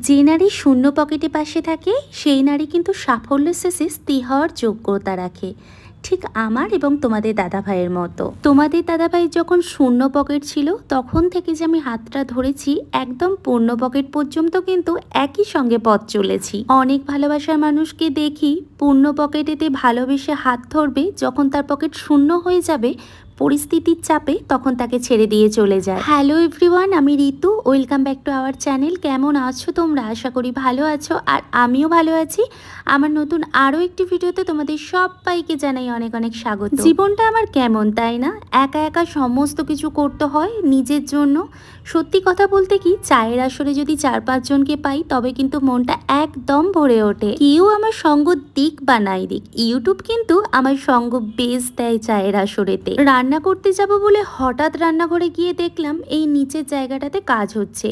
যে নারী শূন্য পকেটে পাশে থাকে, সেই নারী কিন্তু সাফল্য শেষে স্থির হওয়ার যোগ্যতা রাখে। ঠিক আমার এবং তোমাদের দাদা ভাইয়ের মতো। তোমাদের দাদা ভাই যখন শূন্য পকেট ছিল, তখন থেকে যে আমি হাতটা ধরেছি, একদম পূর্ণ পকেট পর্যন্ত কিন্তু একই সঙ্গে পথ চলেছি। অনেক ভালোবাসার মানুষকে দেখি, পূর্ণ পকেটেতে ভালোবেসে হাত ধরবে, যখন তার পকেট শূন্য হয়ে যাবে পরিস্থিতির চাপে তখন তাকে ছেড়ে দিয়ে চলে যায়। হ্যালো এভরিওয়ান আমি Ritu. Welcome back to our channel কেমন আছো তোমরা? আশা করি ভালো আছো। আর আমিও ভালো আছি। আমার নতুন আরও একটি ভিডিওতে তোমাদের সবাইকে জানাই অনেক অনেক স্বাগত। জীবনটা আমার কেমন তাই না? একা একা সমস্ত কিছু করতে হয় নিজের জন্য। সত্যি কথা বলতে কি চায়ের আসরে যদি চার পাঁচজনকে পাই তবে কিন্তু মনটা একদম ভরে ওঠে। কেউ আমার সঙ্গ দিক বা নাই দিক। ইউটিউব কিন্তু আমার সঙ্গ বেশ দেয় চায়ের আসরেতে। রান্না করতে যাব বলে হঠাৎ রান্নাঘরে গিয়ে দেখলাম এই নিচের জায়গাটাতে কাজ হচ্ছে।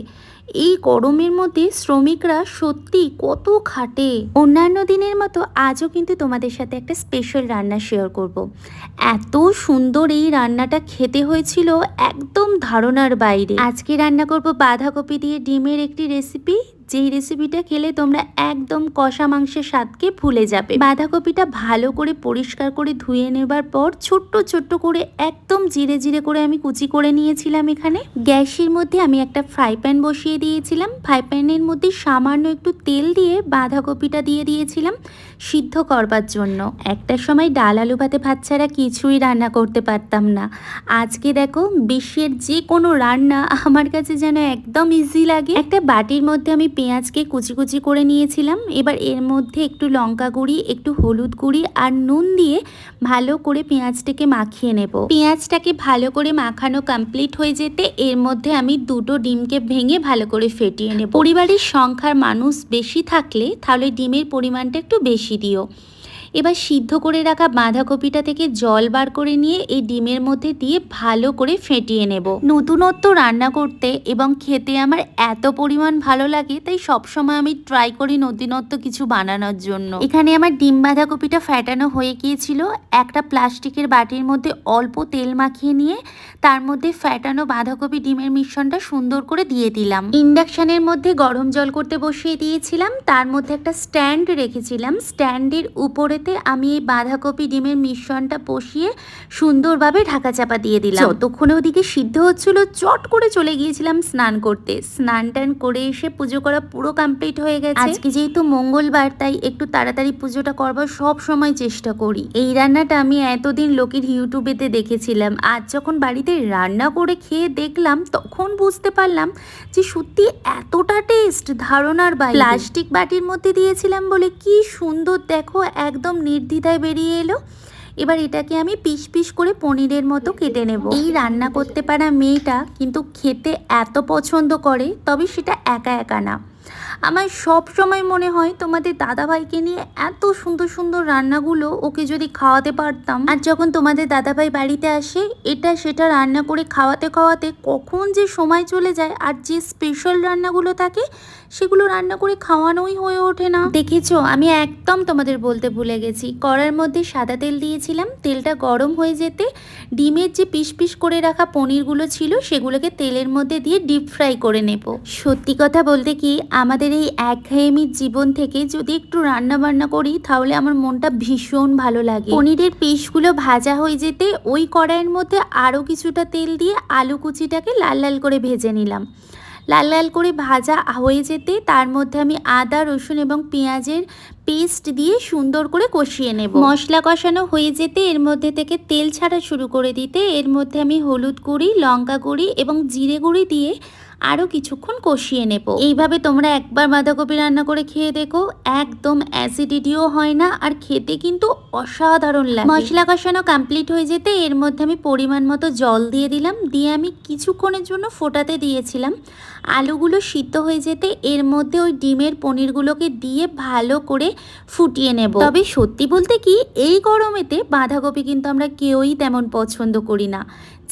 এই গরমের মধ্যে শ্রমিকরা সত্যি কত খাটে। অন্যান্য দিনের মতো আজও কিন্তু তোমাদের সাথে একটা স্পেশাল রান্না শেয়ার করব। এত সুন্দর এই রান্নাটা খেতে হয়েছিল একদম ধারণার বাইরে। আজকে রান্না করব বাঁধাকপি দিয়ে ডিমের একটি রেসিপি যেই রেসিপিটা খেলে তোমরা একদম কষা মাংসের স্বাদকে ভুলে যাবে। বাঁধাকপিটা ভালো করে পরিষ্কার করে ধুয়ে নেবার পর ছোট্ট ছোট্ট করে একদম জিরে জিরে করে আমি কুচি করে নিয়েছিলাম এখানে। গ্যাসের মধ্যে আমি একটা ফ্রাই প্যান বসিয়ে দিয়েছিলাম। ফ্রাই প্যানের মধ্যে সামান্য একটু তেল দিয়ে বাঁধাকপিটা দিয়ে দিয়েছিলাম সিদ্ধ করবার জন্য। একটা সময় ডাল আলু ভাতে ভাত ছাড়া কিছুই রান্না করতে পারতাম না। আজকে দেখো, বিশ্বের যে কোনো রান্না আমার কাছে যেন একদম ইজি লাগে। একটা বাটির মধ্যে আমি পেঁয়াজকে কুচি কুচি করে নিয়েছিলাম। এবার এর মধ্যে একটু লঙ্কা গুঁড়ি, একটু হলুদ গুঁড়ি আর নুন দিয়ে ভালো করে পেঁয়াজটাকে মাখিয়ে নেব। পেঁয়াজটাকে ভালো করে মাখানো কমপ্লিট হয়ে যেতে এর মধ্যে আমি দুটো ডিমকে ভেঙে ভালো করে ফেটিয়ে নেব। পরিবারের সংখ্যার মানুষ বেশি থাকলে তাহলে ডিমের পরিমাণটা একটু বেশি দিও। এবার সিদ্ধ করে রাখা বাঁধাকপিটা থেকে জল বার করে নিয়ে এই ডিমের মধ্যে দিয়ে ভালো করে ফেটিয়ে নেব। নতুনত্ব রান্না করতে এবং খেতে আমার এত পরিমাণ ভালো লাগে, তাই সবসময় আমি ট্রাই করি নতুনত্ব কিছু বানানোর জন্য। এখানে আমার ডিম বাঁধাকপিটা ফ্যাটানো হয়ে গিয়েছিল। একটা প্লাস্টিকের বাটির মধ্যে অল্প তেল মাখিয়ে নিয়ে তার মধ্যে ফ্যাটানো বাঁধাকপি ডিমের মিশ্রণটা সুন্দর করে দিয়ে দিলাম। ইন্ডাকশানের মধ্যে গরম জল করতে বসিয়ে দিয়েছিলাম। তার মধ্যে একটা স্ট্যান্ড রেখেছিলাম। স্ট্যান্ডের উপরেতে আমি এই বাঁধাকপি ডিমের মিশ্রণটা বসিয়ে সুন্দরভাবে ঢাকা চাপা দিয়ে দিলাম। যতক্ষণে ওদিকে সিদ্ধ হচ্ছিল চট করে চলে গিয়েছিলাম স্নান করতে। স্নান টান করে এসে পুজো করা পুরো কমপ্লিট হয়ে গেছে। আজকে যেহেতু মঙ্গলবার তাই একটু তাড়াতাড়ি পুজোটা করবার সব সময় চেষ্টা করি। এই রান্নাটা আমি এতদিন লোকের ইউটিউবেতে দেখেছিলাম। আজ যখন বাড়িতে রান্না করে খেয়ে দেখলাম তখন বুঝতে পারলাম যে সত্যি এতটা টেস্ট ধারণার বাইরে। প্লাস্টিক বাটির মধ্যে দিয়েছিলাম বলে কি সুন্দর দেখো একদম নির্দ্বিধায় বেরিয়ে এলো। এবার এটাকে আমি পিস পিস করে পনিরের মতো কেটে নেব। এই রান্না করতে পারা মেয়েটা কিন্তু খেতে এত পছন্দ করে, তবে সেটা একা একা না। আমার সব সময় মনে হয় তোমাদের দাদাভাইকে নিয়ে এত সুন্দর সুন্দর রান্নাগুলো ওকে যদি খাওয়াতে পারতাম। আর যখন তোমাদের দাদাভাই বাড়িতে আসে, এটা সেটা রান্না করে খাওয়াতে খাওয়াতে কখন যে সময় চলে যায় আর যে স্পেশাল রান্নাগুলো থাকে, সেগুলো রান্না করে খাওয়ানোই হয়ে ওঠে না। দেখেছ, আমি একদম তোমাদের বলতে ভুলে গেছি। কড়ার মধ্যে সাদা তেল দিয়েছিলাম। তেলটা গরম হয়ে যেতে ডিমের যে পিস পিস করে রাখা পনিরগুলো ছিল, সেগুলোকে তেলের মধ্যে দিয়ে ডিপ ফ্রাই করে নেব। সত্যি কথা বলতে কি, আমাদের এই একঘেয়েমির জীবন থেকে যদি একটু রান্না বান্না করি, তাহলে আমার মনটা ভীষণ ভালো লাগে। পনিরের পিসগুলো ভাজা হয়ে যেতে ওই কড়াইয়ের মধ্যে আরও কিছুটা তেল দিয়ে আলু কুচিটাকে লাল লাল করে ভেজে নিলাম। লাল লাল করে ভাজা হয়ে যেতে তার মধ্যে আমি আদা, রসুন এবং পেঁয়াজের পেস্ট দিয়ে সুন্দর করে কষিয়ে নেব। মশলা কষানো হয়ে যেতে এর মধ্যে থেকে তেল ছাড়া শুরু করে দিতে, এর মধ্যে আমি হলুদ গুঁড়ি, লঙ্কা গুঁড়ি এবং জিরে গুঁড়ি দিয়ে আরও কিছুক্ষণ কষিয়ে নেব। এইভাবে তোমরা একবার বাঁধাকপি রান্না করে খেয়ে দেখো, একদম অ্যাসিডিটিও হয় না আর খেতে কিন্তু অসাধারণ লাগে। মশলা কষানো কমপ্লিট হয়ে যেতে এর মধ্যে আমি পরিমাণ মতো জল দিয়ে দিলাম, দিয়ে আমি কিছুক্ষণের জন্য ফোটাতে দিয়েছিলাম। আলুগুলো সিদ্ধ হয়ে যেতে এর মধ্যে ওই ডিমের পনিরগুলোকে দিয়ে ভালো করে ফুটিয়ে নেব। তবে সত্যি বলতে কি এই গরমেতে বাঁধাকপি কিন্তু আমরা কেউই তেমন পছন্দ করি না।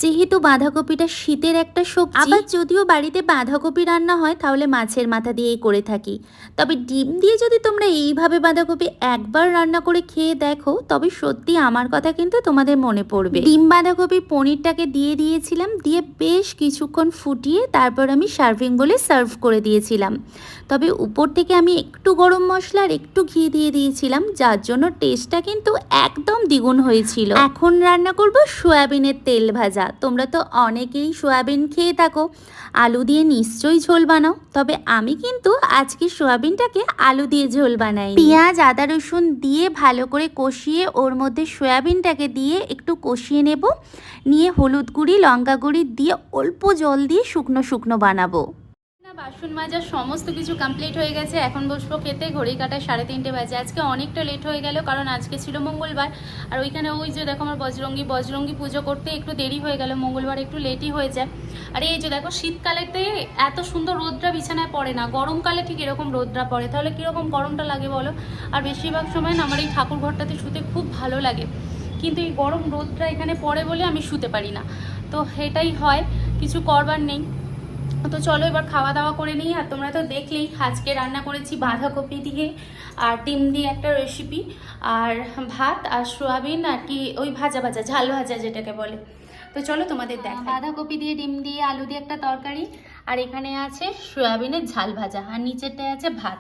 যেহেতু বাঁধাকপিটা শীতের একটা সবজি আবার যদিও বাড়িতে বাঁধাকপি রান্না হয় তাহলে মাছের মাথা দিয়েই করে থাকি। তবে ডিম দিয়ে যদি তোমরা এইভাবে বাঁধাকপি একবার রান্না করে খেয়ে দেখো তবে সত্যি আমার কথা কিন্তু তোমাদের মনে পড়বে। ডিম বাঁধাকপি পনিরটাকে দিয়ে দিয়েছিলাম দিয়ে বেশ কিছুক্ষণ ফুটিয়ে তারপর আমি সার্ভিং বলে সার্ভ করে দিয়েছিলাম। তবে উপর থেকে আমি একটু গরম মশলা আর একটু ঘি দিয়ে দিয়েছিলাম, যার জন্য টেস্টটা কিন্তু একদম দ্বিগুণ হয়েছিল। এখন রান্না করব সয়াবিনের তেল ভাজা। তোমরা তো অনেকেই সয়াবিন খেয়ে থাকো। আলু দিয়ে নিশ্চয়ই ঝোল বানাও। তবে আমি কিন্তু আজকে সয়াবিনটাকে আলু দিয়ে ঝোল বানাই পেঁয়াজ, আদা, রসুন দিয়ে ভালো করে কষিয়ে ওর মধ্যে সয়াবিনটাকে দিয়ে একটু কষিয়ে নেব। নিয়ে হলুদ গুঁড়ি, লঙ্কা গুঁড়ি দিয়ে অল্প জল দিয়ে শুকনো শুকনো বানাবো। বাসন মাজার সমস্ত কিছু কমপ্লিট হয়ে গেছে। এখন বসবো খেতে, ঘড়ি কাটায় সাড়ে তিনটে বাজে। আজকে অনেকটা লেট হয়ে গেল, কারণ আজকে ছিল মঙ্গলবার। আর ওইখানে ওই যে দেখো আমার বজরঙ্গি বজরঙ্গি পুজো করতে একটু দেরি হয়ে গেল, মঙ্গলবার একটু লেটই হয়ে যায়। আর এই যে দেখো, শীতকালেতে এত সুন্দর রোদটা বিছানায় পড়ে না, গরমকালে ঠিক এরকম রোদটা পড়ে। তাহলে কীরকম গরমটা লাগে বলো? আর বেশিরভাগ সময় আমার এই ঠাকুর ঘরটাতে শুতে খুব ভালো লাগে। কিন্তু এই গরম রোদটা এখানে পড়ে বলে আমি শুতে পারি না। তো এটাই হয়, কিছু করবার নেই। তো চলো এবার খাওয়া দাওয়া করে নিই আর তোমরা তো দেখলেই আজকে রান্না করেছি বাঁধাকপি দিয়ে আর ডিম দিয়ে একটা রেসিপি আর ভাত আর সোয়াবিন আর কি ওই ভাজা ভাজা ঝাল ভাজা যেটাকে বলে। তো চলো তোমাদের দেখ বাঁধাকপি দিয়ে ডিম দিয়ে আলু দিয়ে একটা তরকারি আর এখানে আছে সয়াবিনের ঝাল ভাজা আর নিচেরটায় আছে ভাত।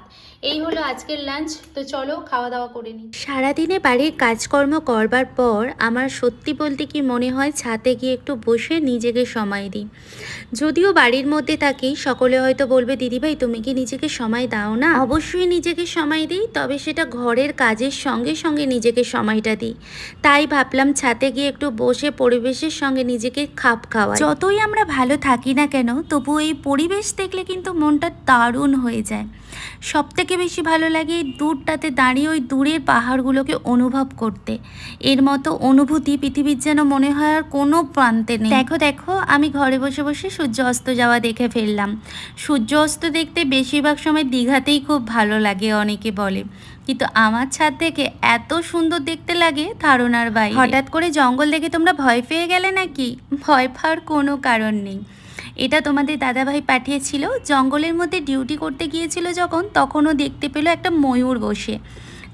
এই হলো আজকের লাঞ্চ তো চলো খাওয়া দাওয়া করে নিই। সারাদিনে বাড়ির কাজকর্ম করবার পর আমার সত্যি বলতে কি মনে হয় ছাতে গিয়ে একটু বসে নিজেকে সময় দিই। যদিও বাড়ির মধ্যে থাকি, সকলে হয়তো বলবে দিদিভাই তুমি কি নিজেকে সময় দাও না? অবশ্যই নিজেকে সময় দিই, তবে সেটা ঘরের কাজের সঙ্গে সঙ্গে নিজেকে সময়টা দিই। তাই ভাবলাম ছাতে গিয়ে একটু বসে পরিবেশের সঙ্গে নিজেকে খাপ খাওয়া যতই আমরা ভালো থাকি না কেন তবু এই পরিবেশ দেখলে কিন্তু মনটা দারুণ হয়ে যায়। সব থেকে বেশি ভালো লাগে দূরটাতে দাঁড়িয়ে ওই দূরের পাহাড়গুলোকে অনুভব করতে। এর মতো অনুভূতি পৃথিবীর যেন মনে হয় আর কোনো প্রান্তে নেই। দেখো দেখো, আমি ঘরে বসে বসে সূর্য অস্ত যাওয়া দেখে ফেললাম। সূর্য অস্ত দেখতে বেশিরভাগ সময় দীঘাতেই খুব ভালো লাগে, অনেকে বলে। কিন্তু আমার ছাদ থেকে এত সুন্দর দেখতে লাগে ধারণার বাইরে। হঠাৎ করে জঙ্গল দেখে তোমরা ভয় পেয়ে গেলে নাকি? ভয় পাওয়ার কোনো কারণ নেই। এটা তোমাদের দাদাভাই পাঠিয়েছিল। জঙ্গলের মধ্যে ডিউটি করতে গিয়েছিল যখন, তখনও দেখতে পেল একটা ময়ূর বসে।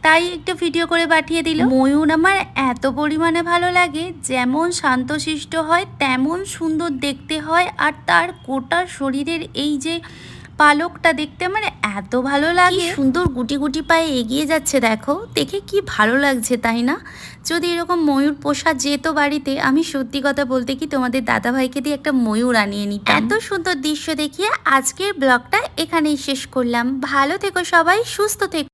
তাই একটু ভিডিও করে পাঠিয়ে দিল। ময়ূর আমার এত পরিমাণে ভালো লাগে, যেমন শান্তশিষ্ট হয়, তেমন সুন্দর দেখতে হয়, আর তার গোটা শরীরের এই যে পালকটা দেখতে আমার এত ভালো লাগে? সুন্দর গুটি গুটি পায়ে এগিয়ে যাচ্ছে দেখো। দেখে কি ভালো লাগছে তাই না? যদি এরকম ময়ূর পোষা যেত বাড়িতে আমি সত্যি কথা বলতে কি তোমাদের দাদা ভাইকে দিয়ে একটা ময়ূর আনিয়ে নিতাম। এত সুন্দর দৃশ্য দেখিয়ে আজকের ব্লগটা এখানেই শেষ করলাম। ভালো থেকো সবাই সুস্থ থেকো।